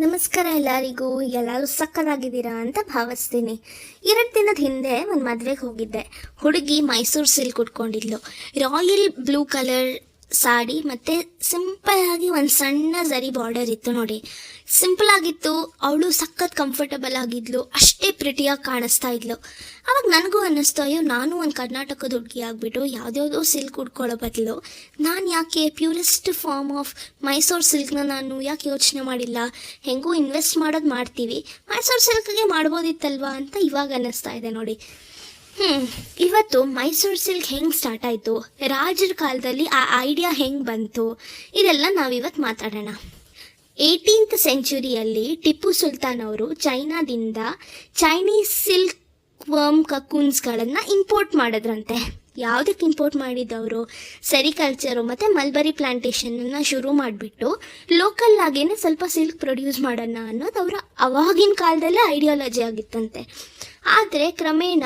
ನಮಸ್ಕಾರ ಎಲ್ಲರಿಗೂ, ಎಲ್ಲರೂ ಸಕ್ಕದಾಗಿದ್ದೀರಾ ಅಂತ ಭಾವಿಸ್ತೀನಿ. ಎರಡು ದಿನದ ಹಿಂದೆ ಒಂದು ಮದುವೆಗೆ ಹೋಗಿದ್ದೆ. ಹುಡುಗಿ ಮೈಸೂರು ಸಿಲ್ಕ್ ಉಟ್ಕೊಂಡಿದ್ಲು. ರಾಯಲ್ ಬ್ಲೂ ಕಲರ್ ಸಾಡಿ ಮತ್ತೆ ಸಿಂಪಲ್ ಆಗಿ ಒಂದು ಸಣ್ಣ ಜರಿ ಬಾರ್ಡರ್ ಇತ್ತು ನೋಡಿ. ಸಿಂಪಲ್ ಆಗಿತ್ತು, ಅವಳು ಸಖತ್ ಕಂಫರ್ಟಬಲ್ ಆಗಿದ್ಲು, ಅಷ್ಟೇ ಪ್ರಿಟಿಯಾಗಿ ಕಾಣಿಸ್ತಾ ಇದ್ಲು. ಅವಾಗ ನನಗೂ ಅನ್ನಿಸ್ತು, ಅಯ್ಯೋ, ನಾನು ಒಂದು ಕರ್ನಾಟಕದ ಹುಡುಗಿ ಆಗಿಬಿಟ್ಟು ಯಾವುದ್ಯಾವುದೋ ಸಿಲ್ಕ್ ಉಟ್ಕೊಳ್ಳೋ ಬದಲು. ನಾನು ಯಾಕೆ ಪ್ಯೂರೆಸ್ಟ್ ಫಾರ್ಮ್ ಆಫ್ ಮೈಸೂರು ಸಿಲ್ಕ್ನ ನಾನು ಯಾಕೆ ಯೋಚನೆ ಮಾಡಿಲ್ಲ? ಹೆಂಗೂ ಇನ್ವೆಸ್ಟ್ ಮಾಡೋದು ಮಾಡ್ತೀವಿ. ಮೈಸೂರು ಸಿಲ್ಕ್ಗೆ ಮಾಡ್ಬೋದಿತ್ತಲ್ವಾ ಅಂತ ಇವಾಗ ಅನ್ನಿಸ್ತಾ ಇದೆ ನೋಡಿ. ಇವತ್ತು ಮೈಸೂರು ಸಿಲ್ಕ್ ಹೆಂಗ್ ಸ್ಟಾರ್ಟ್ ಆಯ್ತು? ರಾಜರ ಕಾಲದಲ್ಲಿ ಆ ಐಡಿಯಾ ಹೆಂಗ್ ಬಂತು? ಇದೆಲ್ಲ ನಾವಿವತ್ತು ಮಾತಾಡೋಣ. ಏಯ್ಟೀನ್ತ್ ಸೆಂಚುರಿಯಲ್ಲಿ ಟಿಪ್ಪು ಸುಲ್ತಾನ್ ಅವರು ಚೈನಾದಿಂದ ಚೈನೀಸ್ ಸಿಲ್ಕ್ ವರ್ಮ್ ಕಕೂನ್ಸ್ಗಳನ್ನು ಇಂಪೋರ್ಟ್ ಮಾಡಿದ್ರಂತೆ. ಯಾವುದಕ್ಕೆ ಇಂಪೋರ್ಟ್ ಮಾಡಿದ್ದವರು ಸೆರಿಕಲ್ಚರು ಮತ್ತು ಮಲ್ಬರಿ ಪ್ಲಾಂಟೇಶನನ್ನು ಶುರು ಮಾಡಿಬಿಟ್ಟು ಲೋಕಲ್ ಆಗೇನೆ ಸ್ವಲ್ಪ ಸಿಲ್ಕ್ ಪ್ರೊಡ್ಯೂಸ್ ಮಾಡೋಣ ಅನ್ನೋದು ಅವರ ಅವಾಗಿನ ಕಾಲದಲ್ಲೇ ಐಡಿಯಾಲಜಿ ಆಗಿತ್ತಂತೆ. ಆದರೆ ಕ್ರಮೇಣ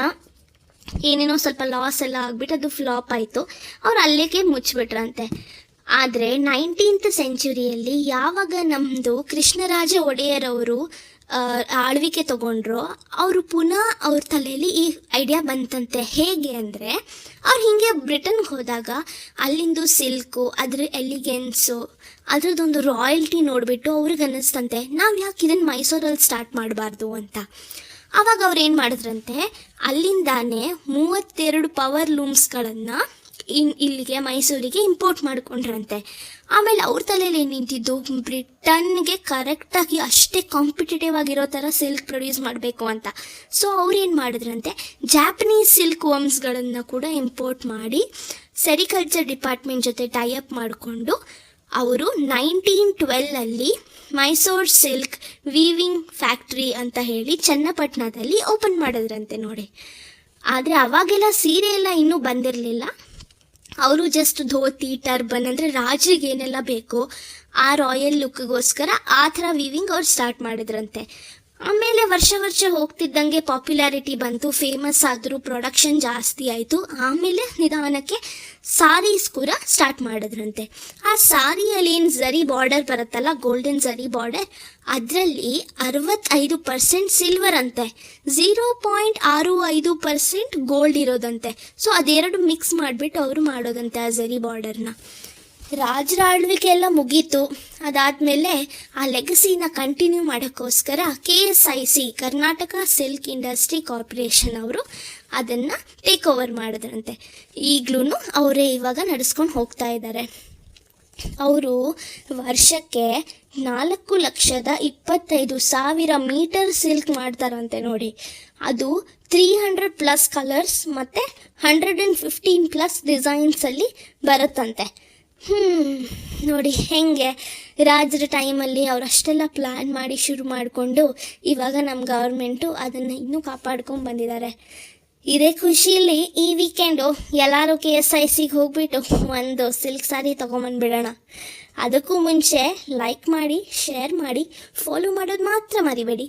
ಏನೇನೋ ಸ್ವಲ್ಪ ಲಾಸ್ ಎಲ್ಲ ಆಗ್ಬಿಟ್ಟು ಅದು ಫ್ಲಾಪ್ ಆಯಿತು. ಅವ್ರು ಅಲ್ಲಿಗೆ ಮುಚ್ಚಿಬಿಟ್ರಂತೆ. ಆದರೆ ನೈನ್ಟೀನ್ತ್ ಸೆಂಚುರಿಯಲ್ಲಿ ಯಾವಾಗ ನಮ್ಮದು ಕೃಷ್ಣರಾಜ ಒಡೆಯರ್ ಅವರು ಆಳ್ವಿಕೆ ತಗೊಂಡ್ರು, ಅವರು ಪುನಃ ಅವ್ರ ತಲೆಯಲ್ಲಿ ಈ ಐಡಿಯಾ ಬಂತಂತೆ. ಹೇಗೆ ಅಂದರೆ, ಅವ್ರು ಹೀಗೆ ಬ್ರಿಟನ್ಗೆ ಹೋದಾಗ ಅಲ್ಲಿಂದು ಸಿಲ್ಕು ಅದ್ರ ಎಲಿಗೆನ್ಸು ಅದರದ್ದೊಂದು ರಾಯಲ್ಟಿ ನೋಡಿಬಿಟ್ಟು ಅವ್ರಿಗೆ ಅನ್ನಿಸ್ತಂತೆ ನಾವು ಯಾಕೆ ಇದನ್ನು ಮೈಸೂರಲ್ಲಿ ಸ್ಟಾರ್ಟ್ ಮಾಡಬಾರ್ದು ಅಂತ. ಆವಾಗ ಅವ್ರು ಏನು ಮಾಡಿದ್ರಂತೆ? ಅಲ್ಲಿಂದಾನೆ ಮೂವತ್ತೆರಡು ಪವರ್ ಲೂಮ್ಸ್ಗಳನ್ನು ಇನ್ ಇಲ್ಲಿಗೆ, ಮೈಸೂರಿಗೆ ಇಂಪೋರ್ಟ್ ಮಾಡಿಕೊಂಡ್ರಂತೆ. ಆಮೇಲೆ ಅವ್ರ ತಲೆಯಲ್ಲಿ ಏನು ನಿಂತಿದ್ದು? ಬ್ರಿಟನ್ಗೆ ಕರೆಕ್ಟಾಗಿ ಅಷ್ಟೇ ಕಾಂಪಿಟೇಟಿವ್ ಆಗಿರೋ ಥರ ಸಿಲ್ಕ್ ಪ್ರೊಡ್ಯೂಸ್ ಮಾಡಬೇಕು ಅಂತ. ಸೊ ಅವ್ರೇನು ಮಾಡಿದ್ರಂತೆ? ಜಾಪನೀಸ್ ಸಿಲ್ಕ್ ವರ್ಮ್ಸ್ಗಳನ್ನು ಕೂಡ ಇಂಪೋರ್ಟ್ ಮಾಡಿ, ಸೆರಿಕಲ್ಚರ್ ಡಿಪಾರ್ಟ್ಮೆಂಟ್ ಜೊತೆ ಟೈ ಅಪ್ ಮಾಡಿಕೊಂಡು ಅವರು ನೈನ್ಟೀನ್ ಟ್ವೆಲ್ನಲ್ಲಿ ಮೈಸೂರ್ ಸಿಲ್ಕ್ ವೀವಿಂಗ್ ಫ್ಯಾಕ್ಟ್ರಿ ಅಂತ ಹೇಳಿ ಚನ್ನಪಟ್ಟಣದಲ್ಲಿ ಓಪನ್ ಮಾಡಿದ್ರಂತೆ ನೋಡಿ. ಆದರೆ ಅವಾಗೆಲ್ಲ ಸೀರೆ ಎಲ್ಲ ಇನ್ನೂ ಬಂದಿರಲಿಲ್ಲ. ಅವರು ಜಸ್ಟ್ ಧೋತಿ ಟರ್ಬನ್ ಅಂದರೆ ರಾಜರಿಗೆ ಏನೆಲ್ಲ ಬೇಕೋ ಆ ರಾಯಲ್ ಲುಕ್ಗೋಸ್ಕರ ಆ ಥರ ವೀವಿಂಗ್ ಅವ್ರು ಸ್ಟಾರ್ಟ್ ಮಾಡಿದ್ರಂತೆ. ಆಮೇಲೆ ವರ್ಷ ವರ್ಷ ಹೋಗ್ತಿದ್ದಂಗೆ ಪಾಪ್ಯುಲಾರಿಟಿ ಬಂತು ಫೇಮಸ್ ಆದರೂ ಪ್ರೊಡಕ್ಷನ್ ಜಾಸ್ತಿ ಆಯಿತು. ಆಮೇಲೆ ನಿಧಾನಕ್ಕೆ ಸಾರೀಸ್ ಕೂಡ ಸ್ಟಾರ್ಟ್ ಮಾಡಿದ್ರಂತೆ. ಆ ಸಾರಿಯಲ್ಲಿ ಏನು ಝರಿ ಬಾರ್ಡರ್ ಬರುತ್ತಲ್ಲ ಗೋಲ್ಡನ್ ಝರಿ ಬಾರ್ಡರ್ ಅದರಲ್ಲಿ ಅರವತ್ತೈದು ಪರ್ಸೆಂಟ್ ಸಿಲ್ವರ್ ಅಂತೆ. ಝೀರೋ ಪಾಯಿಂಟ್ ಆರು ಐದು ಪರ್ಸೆಂಟ್ ಗೋಲ್ಡ್ ಇರೋದಂತೆ. ಸೊ ಅದೆರಡು ಮಿಕ್ಸ್ ಮಾಡಿಬಿಟ್ಟು ಅವರು ಮಾಡೋದಂತೆ ಆ ಝರಿ ಬಾರ್ಡರ್ನ ರಾಜರ ಆಳ್ವಿಕೆ ಎಲ್ಲ ಮುಗೀತು. ಅದಾದಮೇಲೆ ಆ ಲೆಗಸಿನ ಕಂಟಿನ್ಯೂ ಮಾಡೋಕ್ಕೋಸ್ಕರ K S I C, Karnataka silk industry corporation ಅವರು ಅದನ್ನು ಟೇಕ್ ಓವರ್ ಮಾಡಿದ್ರಂತೆ. ಈಗಲೂ ಅವರೇ ಇವಾಗ ನಡೆಸ್ಕೊಂಡು ಹೋಗ್ತಾ ಇದ್ದಾರೆ. ಅವರು ವರ್ಷಕ್ಕೆ ನಾಲ್ಕು ಲಕ್ಷದ ಇಪ್ಪತ್ತೈದು ಸಾವಿರ ಮೀಟರ್ ಸಿಲ್ಕ್ ಮಾಡ್ತಾರಂತೆ ನೋಡಿ. ಅದು ತ್ರೀ ಹಂಡ್ರೆಡ್ ಪ್ಲಸ್ ಕಲರ್ಸ್ ಮತ್ತು ಹಂಡ್ರೆಡ್ ಆ್ಯಂಡ್ ಫಿಫ್ಟೀನ್ ಪ್ಲಸ್ ಡಿಸೈನ್ಸಲ್ಲಿ ಬರುತ್ತಂತೆ. ಹ್ಮ್. ನೋಡಿ, ಹೆಂಗೆ ರಾಜರ ಟೈಮಲ್ಲಿ ಅವ್ರು ಅಷ್ಟೆಲ್ಲ ಪ್ಲ್ಯಾನ್ ಮಾಡಿ ಶುರು ಮಾಡಿಕೊಂಡು ಇವಾಗ ನಮ್ಮ ಗೌರ್ಮೆಂಟು ಅದನ್ನು ಇನ್ನೂ ಕಾಪಾಡ್ಕೊಂಡು ಬಂದಿದ್ದಾರೆ ಇದೇ ಖುಷಿಯಲ್ಲಿ ಈ ವೀಕೆಂಡು ಎಲ್ಲರೂ ಕೆ ಎಸ್ ಐ ಸಿಗೆ ಹೋಗ್ಬಿಟ್ಟು ಒಂದು ಸಿಲ್ಕ್ ಸಾರಿ ತೊಗೊಂಬಂದ್ಬಿಡೋಣ. ಅದಕ್ಕೂ ಮುಂಚೆ ಲೈಕ್ ಮಾಡಿ ಶೇರ್ ಮಾಡಿ ಫಾಲೋ ಮಾಡೋದು ಮಾತ್ರ ಮರಿಬೇಡಿ.